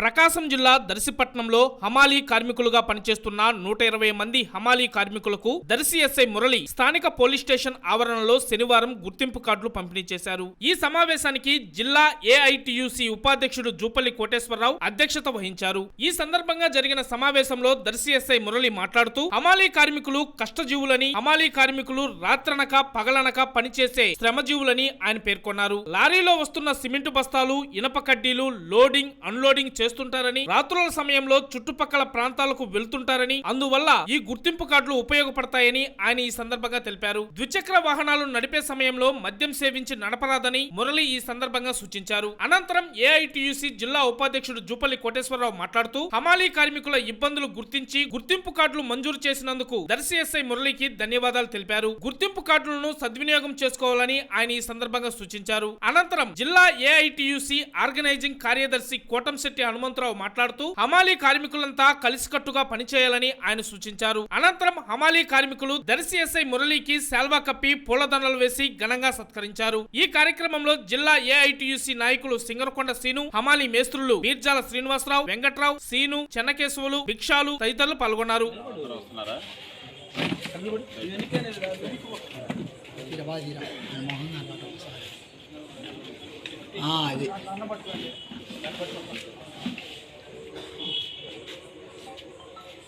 ప్రకాశం జిల్లా దర్శిపట్నంలో హమాలీ కార్మికులుగా పనిచేస్తున్న నూట ఇరవై మంది హమాలీ కార్మికులకు దర్శి ఎస్ఐ మురళి స్థానిక పోలీస్ స్టేషన్ ఆవరణలో శనివారం గుర్తింపు కార్డులు పంపిణీ చేశారు. ఈ సమావేశానికి జిల్లా ఏఐటియుసి ఉపాధ్యక్షుడు జూపల్లి కోటేశ్వరరావు అధ్యక్షత వహించారు. ఈ సందర్భంగా జరిగిన సమావేశంలో దర్శి ఎస్ఐ మురళి మాట్లాడుతూ హమాలీ కార్మికులు కష్టజీవులని హమాలీ కార్మికులు రాత్రనక పగలనక పనిచేసే శ్రమజీవులని ఆయన పేర్కొన్నారు. లారీలో వస్తున్న సిమెంటు బస్తాలు ఇనప కడ్డీలు లోడింగ్ అన్లోడింగ్ చేస్తుంటారని రాత్రుల సమయంలో చుట్టుపక్కల ప్రాంతాలకు వెళ్తుంటారని అందువల్ల ఈ గుర్తింపు కార్డులు ఉపయోగపడతాయని ఆయన ఈ సందర్భంగా తెలిపారు. ద్విచక్ర వాహనాలు నడిపే సమయంలో మద్యం సేవించి నడపరాదని మురళి ఈ సందర్భంగా సూచించారు. అనంతరం ఏఐటియుసి జిల్లా ఉపాధ్యక్షుడు జూపల్లి కోటేశ్వరరావు మాట్లాడుతూ హమాలీ కార్మికుల ఇబ్బందులు గుర్తించి గుర్తింపు కార్డులు మంజూరు చేసినందుకు దర్శి ఎస్ఐ మురళికి ధన్యవాదాలు తెలిపారు. గుర్తింపు కార్డులను సద్వినియోగం చేసుకోవాలని ఆయన ఈ సందర్భంగా సూచించారు. అనంతరం జిల్లా ఏఐటియుసి ఆర్గనైజింగ్ కార్యదర్శి కోటంశెట్టి హనుమంతరావు మాట్లాడుతూ హమాలీ కార్మికులంతా కలిసికట్టుగా పనిచేయాలని ఆయన సూచించారు. అనంతరం హమాలీ కార్మికులు దర్శి ఎస్ఐ మురళికి శాల్వా కప్పి పూలదండలు వేసి ఘనంగా సత్కరించారు. ఈ కార్యక్రమంలో జిల్లా ఏఐటియుసి నాయకులు సింగరకొండ సీను హమాలీ మేస్త్రులు మీర్జాల శ్రీనివాసరావు వెంకట్రావు సీను చెన్నకేశవులు భిక్షాలు తదితరులు పాల్గొన్నారు. అది